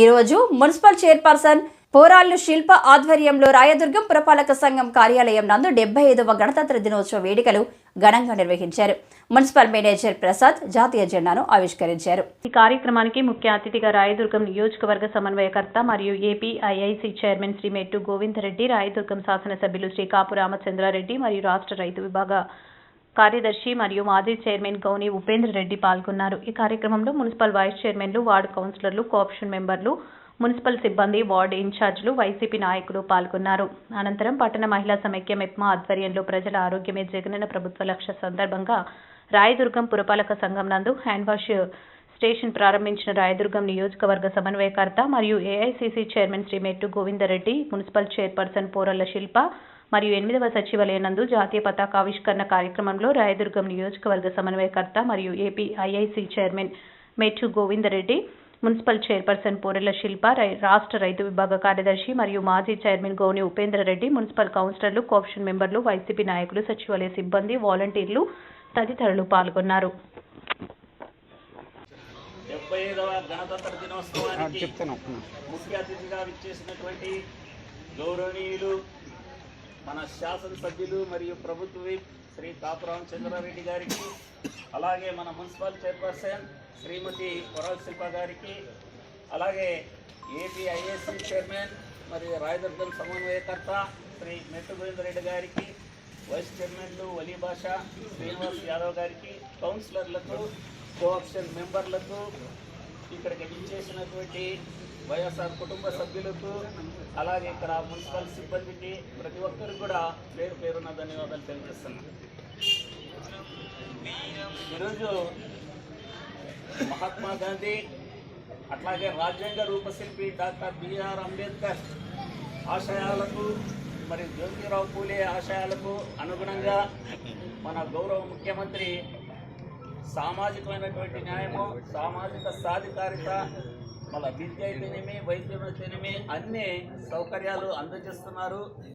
ఈరోజు municipal chairperson పోరాళ్ళు శిల్ప ఆధ్వర్యంలో రాయదుర్గం పురపాలక సంఘం కార్యాలయం నందు డెబ్బై ఐదవ గణతంత్ర దినోత్సవ వేడుకలు ఘనంగా నిర్వహించారు. మున్సిపల్ మేనేజర్ ప్రసాద్ జాతీయ జెండాను ఆవిష్కరించారు. ఈ కార్యక్రమానికి ముఖ్య అతిథిగా రాయదుర్గం నియోజకవర్గ సమన్వయకర్త మరియు ఏపీఐఐసి చైర్మన్ శ్రీ మెట్టు గోవిందరెడ్డి రాయదుర్గం శాసనసభ్యులు శ్రీ కాపు రామచంద్రారెడ్డి మరియు రాష్ట్ర రైతు విభాగ కార్యదర్శి మరియు మాజీ చైర్మన్ గౌని ఉపేంద్ర రెడ్డి పాల్గొన్నారు. ఈ కార్యక్రమంలో మున్సిపల్ వైస్ చైర్మన్లు వార్డు కౌన్సిలర్లు కోఆప్షన్ మెంబర్లు మున్సిపల్ సిబ్బంది వార్డు ఇన్ఛార్జీలు వైసీపీ నాయకులు పాల్గొన్నారు. అనంతరం పట్టణ మహిళా సమైక్య మెప్మా ఆధ్వర్యంలో ప్రజల ఆరోగ్యమే జగనన్న ప్రభుత్వ లక్ష్య సందర్భంగా రాయదుర్గం పురపాలక సంఘం నందు హ్యాండ్ వాష్ స్టేషన్ ప్రారంభించిన రాయదుర్గం నియోజకవర్గ సమన్వయకర్త మరియు AICC chairman Shri Mettu Govindareddy municipal chairperson Poralla Shilpa మరియు ఎనిమిదవ సచివాలయనందు జాతీయ పతాకావిష్కరణ కార్యక్రమంలో రాయదుర్గం నియోజకవర్గ సమన్వయకర్త మరియు AP IIC chairman Mettu Govindareddy municipal chairperson Porela Shilpa రై- రాష్ట్ర రైతు విభాగ కార్యదర్శి మరియు మాజీ చైర్మన్ గోని ఉపేంద్ర రెడ్డి మున్సిపల్ కౌన్సిలర్లు కోఆప్షన్ మెంబర్లు వైసీపీ నాయకులు సచివాలయ సిబ్బంది వాలంటీర్లు తదితరులు పాల్గొన్నారు. డెబ్బై ఐదవ గణతంత్ర దినోత్సవానికి ముఖ్య అతిథిగా విచ్చేసినటువంటి గౌరవనీయులు మన శాసనసభ్యులు మరియు ప్రభుత్వ విప్ శ్రీ కాపురాం చంద్రారెడ్డి గారికి అలాగే మన మున్సిపల్ చైర్పర్సన్ శ్రీమతి కొరల్ శిల్ప గారికి అలాగే ఏపీ ఐఏసీ చైర్మన్ మరియు రాయదుర్గం సమన్వయకర్త శ్రీ మెట్టు గోవిందరెడ్డి గారికి వైస్ చైర్మన్లు వలీ భాష శ్రీనివాస్ యాదవ్ గారికి కౌన్సిలర్లకు కోఆప్షన్ మెంబర్లకు ఇక్కడికి ఇచ్చేసినటువంటి వైఎస్ఆర్ కుటుంబ సభ్యులకు అలాగే ఇక్కడ మున్సిపల్ సిబ్బందికి ప్రతి ఒక్కరికి కూడా పేరు పేరున్న ధన్యవాదాలు తెలియజేస్తున్నాను. ఈరోజు మహాత్మా గాంధీ అట్లాగే రాజ్యాంగ రూపశిల్పి డాక్టర్ బిఆర్ అంబేద్కర్ ఆశయాలకు మరి జ్యోతిరావు పూలే ఆశయాలకు అనుగుణంగా మన గౌరవ ముఖ్యమంత్రి సామాజికమైనటువంటి న్యాయము సామాజిక సాధికారిత మన విద్య అయితేనేమి వైద్యం అయితేనేమి అన్ని సౌకర్యాలు అందజేస్తున్నారు.